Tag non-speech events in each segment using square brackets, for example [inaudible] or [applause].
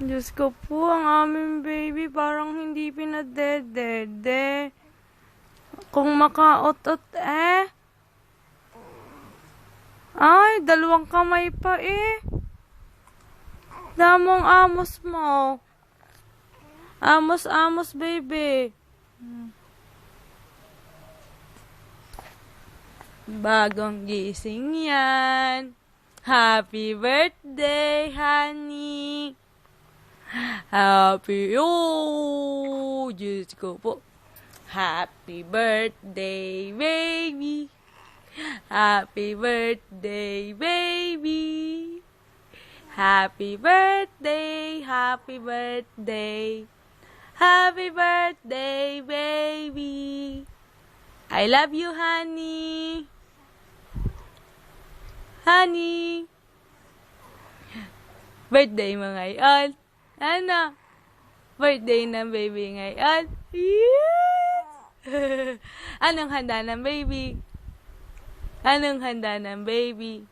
Diyos ko po, ang aming baby parang hindi pinadedede. Kung makaot-ot eh. Ay, dalawang kamay pa eh. Damong amos mo. Amos, amos, baby. Bagong gising yan. Happy birthday, honey. Happy, oh, Diyos ko po. Happy birthday, baby. Happy birthday, baby. Happy birthday, happy birthday. Happy birthday, baby. I love you, honey. Honey. Birthday mo ngayon. Ano? Birthday ng baby ngayon. Yes! [laughs] Anong handa ng baby? Anong handa ng baby?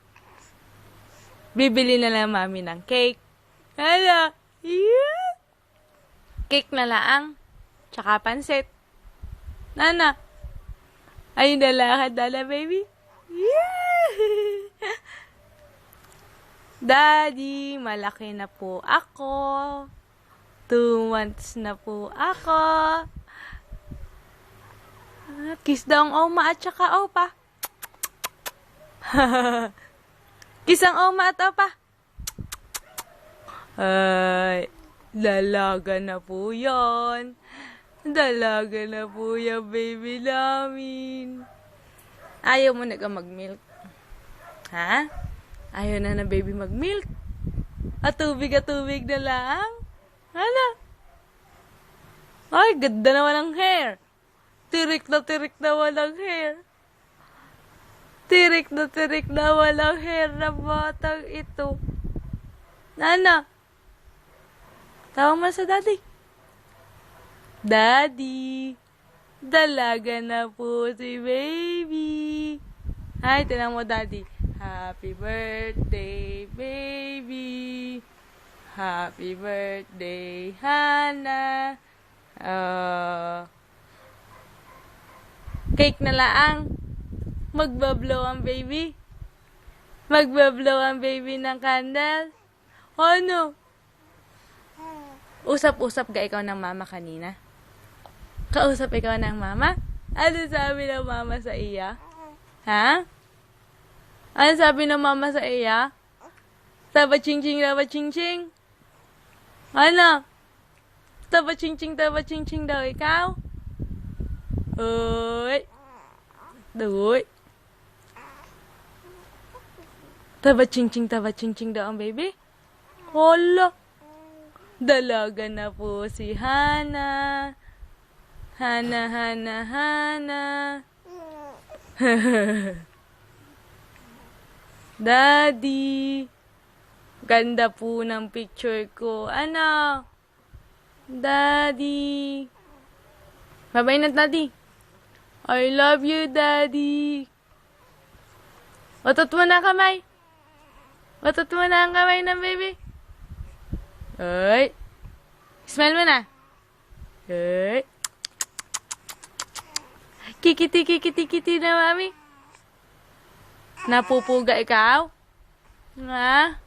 Bibili na lang mami ng cake. Ano? Yeah! Cake na laang. Tsaka pansit. Nana? Ayun na lang handa na baby? Yeah! [laughs] Daddy, malaki na po ako. Two months na po ako. Kiss daw ang oma at saka opa. [laughs] Kiss ang oma at opa. Ay, dalaga na po yon. Dalaga na po yan, baby namin. Ayaw mo na ka mag-milk. Ha? Ayaw na na baby mag-milk. At tubig at tubig na lang. Ano? Ay, ganda na walang hair. Tirik na tirik na walang hair. Tirik na tirik na walang hair na batang ito. Nana, tawag mo sa daddy. Daddy, dalaga na po si baby. Ay, tinang mo daddy. Happy birthday, baby. Happy birthday, Hana. Uh, cake na laang. Magbablow ang baby. Magbablow ang baby ng candle. Ano? Usap-usap ga ikaw ng mama kanina? Kausap ikaw ng mama? Ano sabi ng mama sa iya? Ha? Ano sabi ng mama sa iya? Taba ching ching, taba ching ching. Ano? Taba ching ching, taba ching ching daw ikaw? Uy. Uy. Taba ching ching, taba ching ching daw ang baby? Hala. Dalaga na po si Hana. Hana, Hana, Hana. [laughs] Daddy. Ganda po ng picture ko. Ano? Daddy. Babay na, Daddy. I love you, Daddy. Otot mo na kamay. Otot mo na ang kamay ng baby. Ay. Smell mo na. Ay. Kikiti, kikiti, kiti na, mami. Napupuga ikaw? Nga?